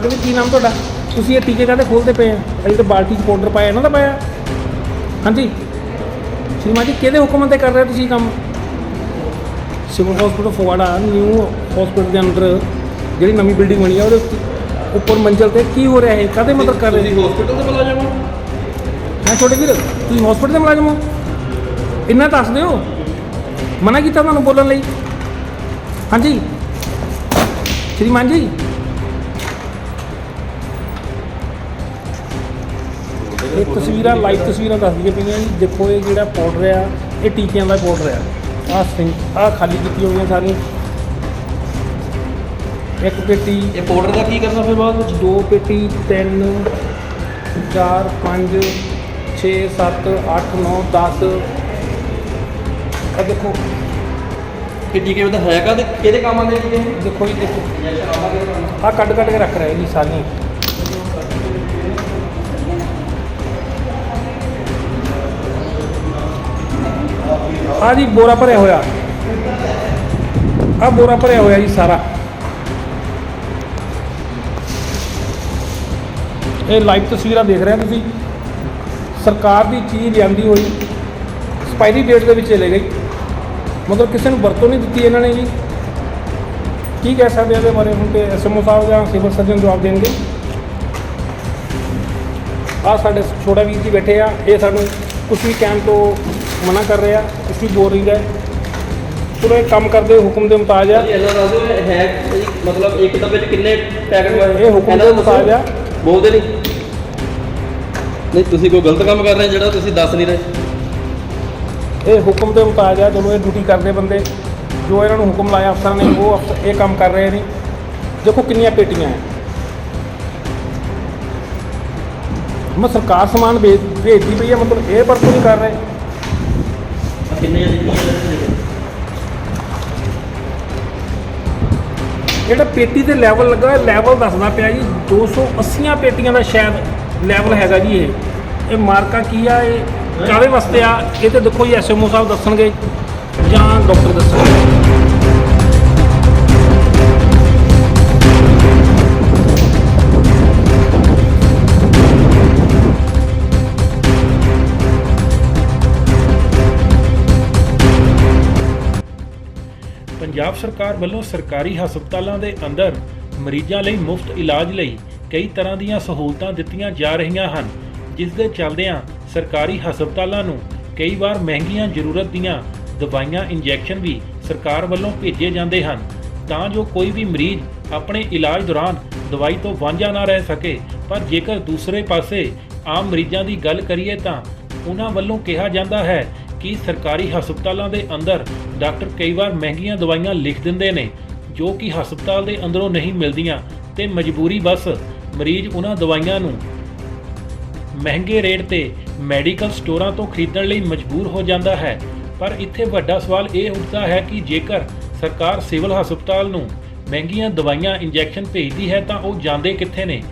ਤੁਹਾਡੇ ਵੀ ਕੀ ਨਾਮ ਤੁਹਾਡਾ? ਤੁਸੀਂ ਇਹ ਟੀਕੇ ਕਾਹਦੇ ਖੋਲਦੇ ਪਏ ਆ? ਇਹ ਜਿਹੜੇ ਬਾਲਟੀ 'ਚ ਪਾਊਡਰ ਪਾਇਆ ਇਹਨਾਂ ਦਾ ਪਾਇਆ? ਹਾਂਜੀ। ਸ਼੍ਰੀਮਾਨ ਜੀ ਕਿਹਦੇ ਹੁਕਮ ਤੇ ਕਰ ਰਹੇ ਹੋ ਤੁਸੀਂ ਕੰਮ? Civil hospital Phagwara new hospital ਦੇ ਅੰਦਰ ਜਿਹੜੀ ਨਵੀਂ ਬਿਲਡਿੰਗ ਬਣੀ ਆ ਉਹਦੇ ਉੱਤੇ- ਉੱਪਰ ਮੰਜ਼ਲ ਤੇ ਕੀ ਹੋ ਰਿਹਾ ਹੈ ਕਾਹਦੇ ਮਤਲਬ ਕਰ ਰਹੇ ਤੁਸੀਂ ਹਸਪੀਟਲ ਦੇ ਮੁਲਾਜ਼ਮ ਹੋ? ਮੈਂ ਛੋਟੇ ਵੀਰ ਤੁਸੀਂ ਹਸਪੀਟਲ ਦੇ ਮੁਲਾਜ਼ਮ ਹੋ? ਇੰਨਾ ਦੱਸ ਦਿਓ। ਮਨਾ ਕੀਤਾ ਤੁਹਾਨੂੰ ਬੋਲਣ ਲਈ। ਹਾਂਜੀ। ਸ਼੍ਰੀਮਾਨ ਜੀ ਇਹ ਤਸਵੀਰਾਂ ਲਾਈਵ ਤਸਵੀਰਾਂ ਦੱਸਦੀਆਂ ਪਈਆਂ ਜੀ। ਦੇਖੋ ਇਹ ਜਿਹੜਾ ਪਾਊਡਰ ਆ ਇਹ ਟੀਕਿਆਂ ਦਾ ਪਾਊਡਰ ਆ ਆਹ ਸਿੰਘ ਆਹ ਖਾਲੀ ਕੀਤੀ ਹੋਈਆਂ ਸਾਰੀਆਂ। ਇੱਕ ਪੇਟੀ। ਇਹ ਪਾਊਡਰ ਦਾ ਕੀ ਕਰਨਾ ਫਿਰ ਬਾਅਦ ਵਿੱਚ? ਦੋ ਪੇਟੀ ਤਿੰਨ ਚਾਰ ਪੰਜ 6 7 8 9 10 ਆ ਦੇਖੋ। ਇਹ ਟੀਕੇ ਉਹਦਾ ਹੈ ਕਾਹਦੇ? ਕਿਹਦੇ ਕੰਮ ਆਉਂਦੇ ਟੀਕੇ ਦੇਖੋ ਜੀ ਦੇਖੋ। ਆ ਕੱਢ ਕੱਢ ਕੇ ਰੱਖ ਰਹੇ ਜੀ ਸਾਰੀਆਂ। ਆ ਜੀ ਬੋਰਾ ਭਰਿਆ ਹੋਇਆ। ਆ ਬੋਰਾ ਭਰਿਆ ਹੋਇਆ ਜੀ ਸਾਰਾ। ਇਹ ਲਾਈਵ ਤਸਵੀਰਾਂ ਦੇਖ ਰਹੇ ਹੋ ਤੁਸੀਂ। ਸਰਕਾਰ ਦੀ ਚੀਜ਼ ਲਿਆਂਦੀ ਹੋਈ ਐਕਸਪਾਇਰੀ ਡੇਟ ਦੇ ਵਿੱਚ ਚਲੇ ਗਈ ਮਤਲਬ ਕਿਸੇ ਨੂੰ ਵਰਤੋਂ ਨਹੀਂ ਦਿੱਤੀ ਇਹਨਾਂ ਨੇ ਜੀ। ਕੀ ਕਹਿ ਸਕਦੇ ਆ ਇਹਦੇ ਬਾਰੇ? ਹੁਣ ਤੇ ਐਸਐਮਓ ਸਾਹਿਬ ਜਾਂ ਸਿਵਲ ਸਰਜਨ ਜਵਾਬ ਦੇਣਗੇ। ਆ ਸਾਡੇ ਛੋਟਾ ਵੀਰ ਜੀ ਬੈਠੇ ਆ। ਇਹ ਸਾਨੂੰ ਕੁਝ ਵੀ ਕਹਿਣ ਤੋਂ ਮਨਾ ਕਰ ਰਹੇ ਵੀ ਬੋਲ ਰਹੀ ਹੈ। ਚਲੋ ਇਹ ਕੰਮ ਕਰਦੇ ਹੁਕਮ ਦੇ ਮੁਤਾਜ ਆ। ਜੀ ਇਹਨਾਂ ਦਿਓ ਇਹ ਹੈ ਜੀ, ਮਤਲਬ ਇੱਕ ਡੱਬੇ 'ਚ ਕਿੰਨੇ ਪੈਕਟ ਹੋਏ ਇਹ ਹੁਕਮ ਦੇ ਮੁਤਾਜ ਆ। ਬੋਲਦੇ ਨਹੀਂ। ਨਹੀਂ ਤੁਸੀਂ ਕੋਈ ਗਲਤ ਕੰਮ ਕਰ ਰਹੇ ਜਿਹੜਾ ਤੁਸੀਂ ਦੱਸ ਨਹੀਂ ਰਹੇ? ਇਹ ਹੁਕਮ ਦੇ ਮੁਤਾਜ ਆ ਜਦੋਂ ਇਹ ਡਿਊਟੀ ਕਰਦੇ ਬੰਦੇ ਜੋ ਇਹਨਾਂ ਨੂੰ ਹੁਕਮ ਲਾਇਆ ਅਫਸਰਾਂ ਨੇ ਉਹ ਅਫਸਰ ਇਹ ਕੰਮ ਕਰ ਰਹੇ ਨੇ। ਦੇਖੋ ਕਿੰਨੀਆਂ ਪੇਟੀਆਂ ਹੈ। ਮੈਂ ਸਰਕਾਰ ਸਮਾਨ ਭੇਜ ਭੇਜਦੀ ਪਈ ਹੈ ਮਤਲਬ ਇਹ ਵਰਤੋਂ ਨਹੀਂ ਕਰ ਰਹੇ। ਕਿੰਨੇ ਜਿਹੜਾ ਪੇਟੀ ਤੇ ਲੈਵਲ ਲੱਗਾ ਹੈ ਲੈਵਲ ਦੱਸਦਾ ਪਿਆ ਜੀ 280 ਪੇਟੀਆਂ ਦਾ ਸ਼ਾਇਦ ਲੈਵਲ ਹੈਗਾ ਜੀ ਇਹ। ਇਹ ਮਾਰਕਾ ਕੀ ਆ ਇਹ ਕਾਹਦੇ ਵਾਸਤੇ ਆ? ਇਹ ਤੇ ਦੇਖੋ ਜੀ ਐਸਐਮਓ ਸਾਹਿਬ ਦੱਸਣਗੇ ਜਾਂ ਡਾਕਟਰ ਦੱਸਣਗੇ। ਪੰਜਾਬ ਸਰਕਾਰ ਵੱਲੋਂ ਸਰਕਾਰੀ ਹਸਪਤਾਲਾਂ ਦੇ ਅੰਦਰ ਮਰੀਜ਼ਾਂ ਲਈ ਮੁਫਤ ਇਲਾਜ ਲਈ ਕਈ ਤਰ੍ਹਾਂ ਦੀਆਂ ਸਹੂਲਤਾਂ ਦਿੱਤੀਆਂ ਜਾ ਰਹੀਆਂ ਹਨ, ਜਿਸ ਦੇ ਚੱਲਦਿਆਂ ਸਰਕਾਰੀ ਹਸਪਤਾਲਾਂ ਨੂੰ ਕਈ ਵਾਰ ਮਹਿੰਗੀਆਂ ਜ਼ਰੂਰਤ ਦੀਆਂ ਦਵਾਈਆਂ ਇੰਜੈਕਸ਼ਨ ਵੀ ਸਰਕਾਰ ਵੱਲੋਂ ਭੇਜੇ ਜਾਂਦੇ ਹਨ, ਤਾਂ ਜੋ ਕੋਈ ਵੀ ਮਰੀਜ਼ ਆਪਣੇ ਇਲਾਜ ਦੌਰਾਨ ਦਵਾਈ ਤੋਂ ਵਾਂਝਾ ਨਾ ਰਹਿ ਸਕੇ। ਪਰ ਜੇਕਰ ਦੂਸਰੇ ਪਾਸੇ ਆਮ ਮਰੀਜ਼ਾਂ ਦੀ ਗੱਲ ਕਰੀਏ ਤਾਂ ਉਹਨਾਂ ਵੱਲੋਂ ਕਿਹਾ ਜਾਂਦਾ ਹੈ ਕਿ ਸਰਕਾਰੀ ਹਸਪਤਾਲਾਂ ਦੇ ਅੰਦਰ ਡਾਕਟਰ ਕਈ ਵਾਰ ਮਹਿੰਗੀਆਂ ਦਵਾਈਆਂ ਲਿਖ ਦਿੰਦੇ ਨੇ, ਜੋ ਕਿ ਹਸਪਤਾਲ ਦੇ ਅੰਦਰੋਂ ਨਹੀਂ ਮਿਲਦੀਆਂ ਤੇ ਮਜਬੂਰੀ ਬਸ ਮਰੀਜ਼ ਉਹਨਾਂ ਦਵਾਈਆਂ ਨੂੰ ਮਹਿੰਗੇ ਰੇਟ ਤੇ ਮੈਡੀਕਲ ਸਟੋਰਾਂ ਤੋਂ ਖਰੀਦਣ ਲਈ ਮਜਬੂਰ ਹੋ ਜਾਂਦਾ ਹੈ। ਪਰ ਇੱਥੇ ਵੱਡਾ ਸਵਾਲ ਇਹ ਉੱਠਦਾ ਹੈ ਕਿ ਜੇਕਰ ਸਰਕਾਰ ਸਿਵਲ ਹਸਪਤਾਲ ਨੂੰ ਮਹਿੰਗੀਆਂ ਦਵਾਈਆਂ ਇੰਜੈਕਸ਼ਨ ਭੇਜਦੀ ਹੈ ਤਾਂ ਉਹ ਜਾਂਦੇ ਕਿੱਥੇ ਨੇ?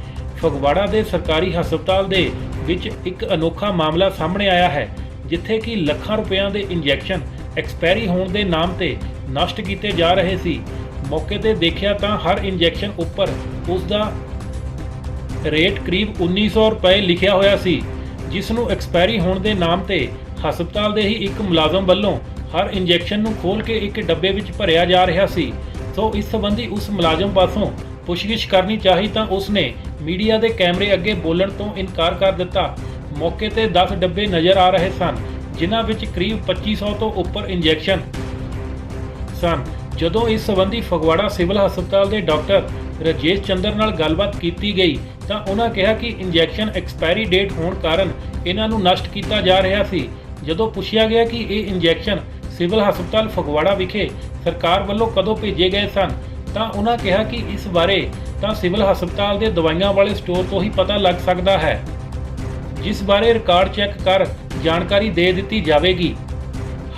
ਫਗਵਾੜਾ ਦੇ ਸਰਕਾਰੀ ਹਸਪਤਾਲ ਦੇ ਵਿੱਚ ਇੱਕ ਅਨੋਖਾ ਮਾਮਲਾ ਸਾਹਮਣੇ ਆਇਆ ਹੈ। ਜਿੱਥੇ ਕਿ ਲੱਖਾਂ ਰੁਪਇਆਂ ਦੇ ਇੰਜੈਕਸ਼ਨ ਐਕਸਪਾਇਰੀ ਹੋਣ ਦੇ ਨਾਮ ਤੇ ਨਸ਼ਟ ਕੀਤੇ ਜਾ ਰਹੇ ਸੀ। ਮੌਕੇ ਤੇ ਦੇਖਿਆ ਤਾਂ ਹਰ ਇੰਜੈਕਸ਼ਨ ਉੱਪਰ ਉਸ ਦਾ ਰੇਟ ਕਰੀਬ 1900 ਰੁਪਏ ਲਿਖਿਆ ਹੋਇਆ ਸੀ, ਜਿਸ ਨੂੰ ਐਕਸਪਾਇਰੀ ਹੋਣ ਦੇ ਨਾਮ ਤੇ ਹਸਪਤਾਲ ਦੇ ਹੀ ਇੱਕ ਮੁਲਾਜ਼ਮ ਵੱਲੋਂ ਹਰ ਇੰਜੈਕਸ਼ਨ ਨੂੰ ਖੋਲ ਕੇ ਇੱਕ ਡੱਬੇ ਵਿੱਚ ਭਰਿਆ ਜਾ ਰਿਹਾ ਸੀ। ਸੋ ਇਸ ਸੰਬੰਧੀ ਉਸ ਮੁਲਾਜ਼ਮ ਪਾਸੋਂ ਪੁੱਛਗਿੱਛ ਕਰਨੀ ਚਾਹੀ ਤਾਂ ਉਸ ਨੇ ਮੀਡੀਆ ਦੇ ਕੈਮਰੇ ਅੱਗੇ ਬੋਲਣ ਤੋਂ ਇਨਕਾਰ ਕਰ ਦਿੱਤਾ ਮੌਕੇ ਤੇ 10 ਡੱਬੇ ਨਜ਼ਰ ਆ ਰਹੇ ਸਨ, ਜਿਨ੍ਹਾਂ ਵਿੱਚ ਕਰੀਬ 2500 ਤੋਂ ਉੱਪਰ ਇੰਜੈਕਸ਼ਨ ਸਨ। ਜਦੋਂ ਇਸ ਸੰਬੰਧੀ ਫਗਵਾੜਾ ਸਿਵਲ ਹਸਪਤਾਲ ਦੇ ਡਾਕਟਰ ਰਜੇਸ਼ ਚੰਦਰ ਨਾਲ ਗੱਲਬਾਤ ਕੀਤੀ ਗਈ, ਤਾਂ ਉਹਨਾਂ ਕਿਹਾ ਕਿ ਇੰਜੈਕਸ਼ਨ ਐਕਸਪਾਇਰੀ ਡੇਟ ਹੋਣ ਕਾਰਨ ਇਹਨਾਂ ਨੂੰ ਨਸ਼ਟ ਕੀਤਾ ਜਾ ਰਿਹਾ ਸੀ। ਜਦੋਂ ਪੁੱਛਿਆ ਗਿਆ ਕਿ ਇਹ ਇੰਜੈਕਸ਼ਨ ਸਿਵਲ ਹਸਪਤਾਲ ਫਗਵਾੜਾ ਵਿਖੇ ਸਰਕਾਰ ਵੱਲੋਂ ਕਦੋਂ ਭੇਜੇ ਗਏ ਸਨ, ਤਾਂ ਉਹਨਾਂ ਕਿਹਾ ਕਿ ਇਸ ਬਾਰੇ ਤਾਂ ਸਿਵਲ ਹਸਪਤਾਲ ਦੇ ਦਵਾਈਆਂ ਵਾਲੇ ਸਟੋਰ ਤੋਂ ਹੀ ਪਤਾ ਲੱਗ ਸਕਦਾ ਹੈ। ਜਿਸ ਬਾਰੇ ਰਿਕਾਰਡ ਚੈੱਕ ਕਰ ਜਾਣਕਾਰੀ ਦੇ ਦਿੱਤੀ ਜਾਵੇਗੀ।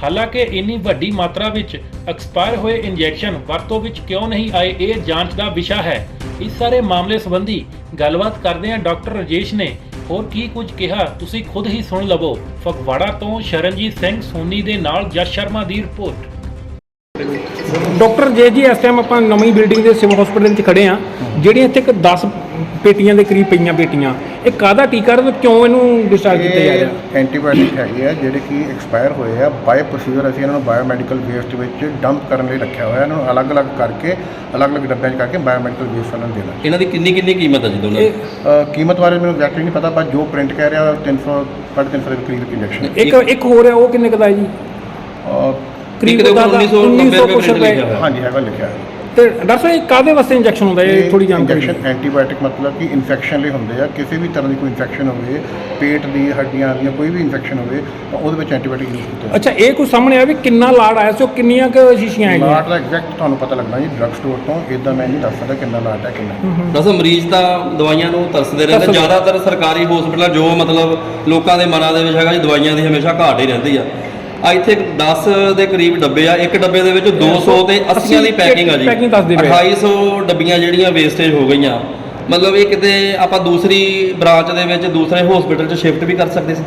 ਹਾਲਾਂਕਿ ਇੰਨੀ ਵੱਡੀ ਮਾਤਰਾ ਵਿੱਚ ਐਕਸਪਾਇਰ ਹੋਏ ਇੰਜੈਕਸ਼ਨ ਵਰਤੋਂ ਵਿੱਚ ਕਿਉਂ ਨਹੀਂ ਆਏ ਇਹ ਜਾਂਚ ਦਾ ਵਿਸ਼ਾ ਹੈ। ਇਸ ਸਾਰੇ ਮਾਮਲੇ ਸੰਬੰਧੀ ਗੱਲਬਾਤ ਕਰਦਿਆਂ ਡਾਕਟਰ ਰਜੇਸ਼ ਨੇ ਹੋਰ ਕੀ ਕੁਝ ਕਿਹਾ, ਤੁਸੀਂ ਖੁਦ ਹੀ ਸੁਣ ਲਵੋ। ਫਗਵਾੜਾ ਤੋਂ ਸ਼ਰਨਜੀਤ ਸਿੰਘ ਸੋਨੀ ਦੇ ਨਾਲ ਜਸ ਸ਼ਰਮਾ ਦੀ ਰਿਪੋਰਟ। ਡਾਕਟਰ ਜੇ ਜੀ, ਇਸ ਟਾਈਮ ਆਪਾਂ ਨਵੀਂ ਬਿਲਡਿੰਗ ਦੇ ਸਿਵਲ ਹਸਪੀਟਲ ਵਿੱਚ ਖੜੇ ਆ ਜਿਹੜੀਆਂ ਇੱਥੇ ਇੱਕ 10 ਪੇਟੀਆਂ ਦੇ ਕਰੀਬ ਪਈਆਂ ਪੇਟੀਆਂ। ਇਹ ਕਾਹਦਾ ਟੀਕਾ ਤੇ ਕਿਉਂ ਇਹਨੂੰ ਡਿਸਚਾਰਜ ਕੀਤਾ ਜਾ ਰਿਹਾ? ਇਹ ਐਂਟੀਬਾਇਓਟਿਕ ਹੈਗੇ ਆ ਜਿਹੜੇ ਕਿ ਐਕਸਪਾਇਰ ਹੋਏ ਆ। ਬਾਏ ਪ੍ਰੋਸੀਜਰ ਅਸੀਂ ਇਹਨਾਂ ਨੂੰ ਬਾਇਓਮੈਡੀਕਲ ਵੇਸਟ ਵਿੱਚ ਡੰਪ ਕਰਨ ਲਈ ਰੱਖਿਆ ਹੋਇਆ। ਇਹਨਾਂ ਨੂੰ ਅਲੱਗ-ਅਲੱਗ ਕਰਕੇ ਅਲੱਗ-ਅਲੱਗ ਡੱਬਿਆਂ 'ਚ ਕਰਕੇ ਬਾਇਓਮੈਡੀਕਲ ਵੇਸਟ ਨੂੰ ਦੇਣਾ। ਇਹਨਾਂ ਦੀ ਕਿੰਨੀ ਕਿੰਨੀ ਕੀਮਤ ਹੈ ਜੀ ਦੋਨਾਂ ਦੀ? ਅ, ਕੀਮਤ ਬਾਰੇ ਮੈਨੂੰ ਐਗਜ਼ੈਕਟਲੀ ਨਹੀਂ ਪਤਾ ਪਰ ਜੋ ਪ੍ਰਿੰਟ ਕਹਿ ਰਿਹਾ 300 350 ਦੇ ਕਰੀਬ ਇੰਜੈਕਸ਼ਨ ਇੱਕ ਇੱਕ ਹੋਰ ਹੈ ਉਹ ਕਿੰਨੇ ਕੁ ਦਾ ਹੈ ਜੀ? ਕਰੀਬ ਉਹਦਾ 1990 ਕੁਛ ਰੁਪਏ। ਲਿਖਿਆ ਹੋਇਆ। ਹਾਂਜੀ ਹੈਗਾ ਲਿਖਿਆ। ਹੈ ਤੇ ਡਾਕਟਰ ਸਾਹਿਬ ਇਹ ਕਾਹਦੇ ਵਾਸਤੇ ਇੰਜੈਕਸ਼ਨ ਹੁੰਦਾ? ਹੈ ਇਹ ਥੋੜੀ ਜਾਣਕਾਰੀ ਇੰਜੈਕਸ਼ਨ ਐਂਟੀਬਾਇਓਟਿਕ ਮਤਲਬ ਕਿ ਇਨਫੈਕਸ਼ਨ ਲਈ ਹੁੰਦੇ ਆ। ਕਿਸੇ ਵੀ ਤਰ੍ਹਾਂ ਦੀ ਕੋਈ ਇਨਫੈਕਸ਼ਨ ਹੋਵੇ ਪੇਟ ਦੀ ਹੱਡੀਆਂ ਦੀਆਂ ਕੋਈ ਵੀ ਇਨਫੈਕਸ਼ਨ ਹੋਵੇ ਤਾਂ ਉਹਦੇ ਵਿੱਚ ਐਂਟੀਬਾਇਓਟਿਕ ਯੂਜ਼ ਕੀਤਾ ਅੱਛਾ ਇਹ ਕੋਈ ਸਾਹਮਣੇ ਆ ਵੀ ਕਿੰਨਾ ਲਾੜ ਆਇਆ ਸੀ ਉਹ ਕਿੰਨੀਆਂ ਕੁ ਸ਼ੀਸ਼ੀਆਂ ਹੈਗੀਆਂ? ਲਾਟ ਦਾ ਐਗਜ਼ੈਕਟ ਤੁਹਾਨੂੰ ਪਤਾ ਲੱਗਣਾ ਜੀ ਡਰੱਗ ਸਟੋਰ ਤੋਂ। ਇਦਾਂ ਮੈਂ ਨਹੀਂ ਦੱਸ ਸਕਦਾ ਕਿੰਨਾ ਲਾਟ ਹੈ ਕਿੰਨਾ ਨਹੀਂ। ਦੱਸੋ ਮਰੀਜ਼ ਤਾਂ ਦਵਾਈਆਂ ਨੂੰ ਤਰਸਦੇ ਰਹਿੰਦੇ। ਤਰਸਦੇ। ਜ਼ਿਆਦਾਤਰ ਸਰਕਾਰੀ ਹਸਪਤਾਲਾਂ ਜੋ ਮਤਲਬ ਲੋਕਾਂ ਦੇ ਮਨਾਂ ਦੇ ਵਿੱਚ ਹੈਗਾ ਜੀ ਦਵਾਈਆਂ ਦੀ ਹਮੇਸ਼ਾ ਘਾਟ ਹੀ ਰਹਿੰਦੀ ਆ। ਆ ਇੱਥੇ 10 ਦੇ ਕਰੀਬ ਡੱਬੇ ਆ ਇੱਕ ਡੱਬੇ ਦੇ ਵਿੱਚ 200 ਤੇ 80 ਦੀ ਪੈਕਿੰਗ ਆ ਜੀ। ਪੈਕਿੰਗ ਦੱਸਦੇ ਪਏ। 2800 ਡੱਬੀਆਂ ਜਿਹੜੀਆਂ ਵੇਸਟੇਜ ਹੋ ਗਈਆਂ। ਮਤਲਬ ਇਹ ਕਿਤੇ ਆਪਾਂ ਦੂਸਰੀ ਬ੍ਰਾਂਚ ਦੇ ਵਿੱਚ ਦੂਸਰੇ ਹਸਪੀਟਲ 'ਚ ਸ਼ਿਫਟ ਵੀ ਕਰ ਸਕਦੇ ਸੀ।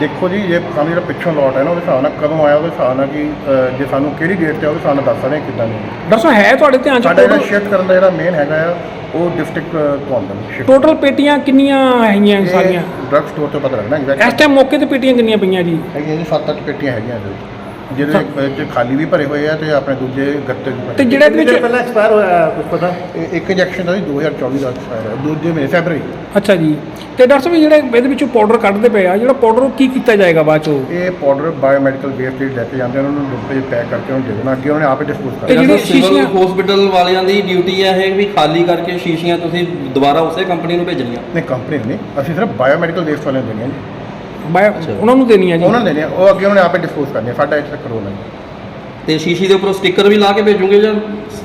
ਦੇਖੋ ਜੀ ਇਹ ਸਾਨੂੰ ਜਿਹੜਾ ਪਿੱਛੋਂ ਲੋਟ ਹੈ ਨਾ ਉਹਦੇ ਹਿਸਾਬ ਨਾਲ ਕਦੋਂ ਆਇਆ ਉਹਦੇ ਹਿਸਾਬ ਨਾਲ ਕਿ ਅ, ਜੇ ਸਾਨੂੰ ਕਿਹੜੀ ਡੇਟ ਤੇ ਆ, ਉਹਦੇ ਹਿਸਾਬ ਨਾਲ ਦੱਸ ਸਕਦੇ ਹਾਂ ਕਿੱਦਾਂ ਨਹੀਂ ਸਾਹਿਬ ਹੈ ਤੁਹਾਡੇ ਧਿਆਨ ਚ ਸਾਡਾ ਜਿਹੜਾ ਸ਼ਿਫਟ ਕਰਨ ਦਾ ਜਿਹੜਾ ਮੇਨ ਹੈਗਾ ਆ ਉਹ ਡਿਸਟ੍ਰਿਕਟ ਆਉਂਦਾ ਸ਼ਿਫਟ ਟੋਟਲ ਪੇਟੀਆਂ ਕਿੰਨੀਆਂ ਹੈਗੀਆਂ ਸਾਰੀਆਂ? ਡਰੱਗ ਸਟੋਰ ਤੋਂ ਪਤਾ ਲੱਗਣਾ ਇਸ ਐਗਜ਼ੈਕਟ ਟਾਈਮ ਮੌਕੇ ਤੇ ਪੇਟੀਆਂ ਕਿੰਨੀਆਂ ਪਈਆਂ ਜੀ? ਹੈਗੀਆਂ ਜੀ 7-8 ਪੇਟੀਆਂ ਹੈਗੀਆਂ ਇਹਦੇ ਵਿੱਚ ਜਿਹਦੇ ਵਿੱਚ ਖਾਲੀ ਵੀ ਭਰੇ ਹੋਏ ਆ ਤੇ ਆਪਣੇ ਦੂਜੇ ਗੱਤੇ ਵੀ ਭਰੇ ਤੇ ਜਿਹੜਾ ਇਹਦੇ ਵਿੱਚ ਪਹਿਲਾਂ ਐਕਸਪਾਇਰ ਹੋਇਆ ਕੁਝ ਪਤਾ ਇੱਕ ਇੰਜੈਕਸ਼ਨ ਦਾ ਜੀ 2024 ਦਾ ਐਕਸਪਾਇਰ ਹੈ ਦੂਜੇ ਮਹੀਨੇ ਫੈਬਰਰੀ ਅੱਛਾ ਜੀ। ਤੇ ਡਾਕਟਰ ਸਾਹਿਬ ਜਿਹੜੇ ਇਹਦੇ ਵਿੱਚੋਂ ਪਾਊਡਰ ਕੱਢਦੇ ਪਏ ਆ ਜਿਹੜਾ ਪਾਊਡਰ ਉਹ ਕੀ ਕੀਤਾ ਜਾਏਗਾ ਬਾਅਦ ਚੋਂ? ਇਹ ਪਾਊਡਰ ਬਾਇਓਮੈਡੀਕਲ ਵੇਸਟ ਜਿਹੜੇ ਲੈ ਕੇ ਜਾਂਦੇ ਉਹਨਾਂ ਨੂੰ ਡੱਬੇ ਪੈਕ ਕਰਕੇ ਉਹਨੂੰ ਦੇ ਦੇਣਾ। ਅੱਗੇ ਉਹਨਾਂ ਨੇ ਆਪੇ ਡਿਸਪੋਜ਼ ਤੇ ਕਰਨਾ ਜਿਹੜੀ ਸ਼ੀਸ਼ੀਆਂ- ਹਸਪੀਟਲ ਵਾਲਿਆਂ ਦੀ ਡਿਊਟੀ ਹੈ ਇਹ ਵੀ ਖਾਲੀ ਕਰਕੇ ਸ਼ੀਸ਼ੀਆਂ ਤੁਸੀਂ ਦੁਬਾਰਾ ਉਸੇ ਕੰਪਨੀ ਨੂੰ ਭੇਜਣੀਆਂ? ਨਹੀਂ ਕੰਪਨੀ ਨਹੀਂ। ਅਸੀਂ ਸਿਰਫ ਬਾਇਓਮੈਡੀਕਲ ਵੇਸਟ ਵਾਲਿਆਂ ਨੂੰ ਦੇਣੀਆਂ ਜੀ। ਉਹਨਾਂ ਨੂੰ ਦੇਣੀ ਆ ਜੀ। ਉਹਨਾਂ ਨੇ ਦੇਣੀਆਂ ਉਹ ਅੱਗੇ ਉਹਨਾਂ ਆਪੇ ਡਿਸਪੋਜ਼ ਕਰਨੀਆਂ ਸਾਡਾ ਇੱਥੇ ਤੱਕ ਰੋਲ ਹੈ ਤੇ ਸ਼ੀਸ਼ੀ ਦੇ ਉੱਪਰ ਸਟicker ਵੀ ਲਾ ਕੇ ਭੇਜੋਗੇ ਜਾਂ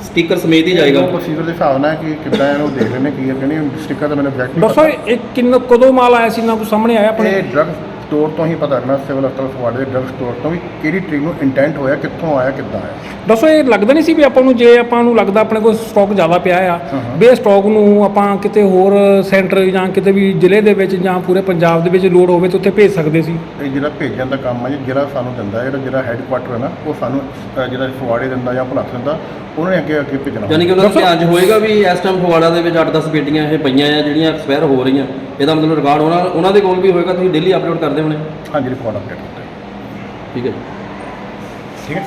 ਸਟicker ਸਮੇਤ ਹੀ ਜਾਏਗਾ? ਉਹ ਪ੍ਰੋਸੀਜਰ ਦੇ ਹਿਸਾਬ ਨਾਲ ਕਿ ਕਿੱਦਾਂ ਇਹਨੂੰ ਦੇਖ ਲੈਣੇ ਕੀ ਹੈ ਕਿ ਨਹੀਂ ਸਟicker ਤਾਂ ਮੈਨੂੰ ਐਗਜ਼ੈਕਟ ਸਾਹਿਬ ਇਹ ਕਿੰਨਾ ਕਦੋਂ ਮਾਲ ਆਇਆ ਸੀ? ਨਾ ਕੋਈ ਸਾਹਮਣੇ ਆਇਆ ਆਪਣੇ? ਇਹ ਡਰੱਗ ਸਟੋਰ ਤੋਂ ਹੀ ਪਤਾ ਲੱਗਣਾ ਸਿਵਲ ਹਸਪਤਾਲ ਫਵਾੜੇ ਦੇ ਡਰੱਗ ਸਟੋਰ ਤੋਂ ਵੀ ਕਿਹੜੀ ਟ੍ਰਿਕ ਨੂੰ ਇੰਟੈਂਟ ਹੋਇਆ ਕਿੱਥੋਂ ਆਇਆ ਕਿੱਦਾਂ ਆਇਆ। ਸਾਹਿਬ ਇਹ ਲੱਗਦਾ ਨਹੀਂ ਸੀ ਵੀ ਆਪਾਂ ਨੂੰ ਜੇ ਆਪਾਂ ਨੂੰ ਲੱਗਦਾ ਆਪਣੇ ਕੋਲ ਸਟਾਕ ਜ਼ਿਆਦਾ ਪਿਆ ਆ। ਵੀ ਇਹ ਸਟਾਕ ਨੂੰ ਆਪਾਂ ਕਿਤੇ ਹੋਰ ਸੈਂਟਰ ਜਾਂ ਕਿਤੇ ਵੀ ਜ਼ਿਲ੍ਹੇ ਦੇ ਵਿੱਚ ਜਾਂ ਪੂਰੇ ਪੰਜਾਬ ਦੇ ਵਿੱਚ ਲੋਡ ਹੋਵੇ ਤਾਂ ਉੱਥੇ ਭੇਜ ਸਕਦੇ ਸੀ। ਇਹ ਜਿਹੜਾ ਭੇਜਣ ਦਾ ਕੰਮ ਹੈ ਜੀ ਜਿਹੜਾ ਸਾਨੂੰ ਦਿੰਦਾ ਜਿਹੜਾ ਜਿਹੜਾ ਹੈੱਡਕੁਆਟਰ ਹੈ ਨਾ ਉਹ ਸਾਨੂੰ ਅ, ਜਿਹੜਾ ਫਵਾੜੇ ਦਿੰਦਾ ਜਾਂ ਭੁਲੱਥ ਦਿੰਦਾ ਉਹਨਾਂ ਨੇ ਅੱਗੇ ਅੱਗੇ ਭੇਜਣਾ। ਯਾਨੀ ਕਿ ਉਹਨਾਂ ਦਾ ਧਿਆਨ 'ਚ ਹੋਏਗਾ ਵੀ ਇਸ ਟਾਈਮ ਫਗਵਾੜਾ ਦੇ ਵਿੱਚ 8-10 ਪੇਟੀਆਂ ਇਹ ਪਈਆਂ ਆ ਜਿਹੜੀਆਂ ਐਕਸਪਾਇਰ ਹੋ ਰਹੀਆਂ। ਇਹਦਾ ਮਤਲਬ ਰਿਕਾਰਡ ਉਹਨਾਂ ਉਹਨਾਂ ਦੇ ਕੋਲ ਵੀ ਹੋਏਗਾ ਤੁਸੀਂ ਡੇਲੀ ਅਪਲੋਡ ਕਰਦੇ ਹੋਣੇ? ਹਾਂਜੀ ਰਿਪੋਰਟ ਅਪਡੇਟ ਹੈ। ਠੀਕ ਹੈ ਜੀ। ਠੀਕ ਹੈ।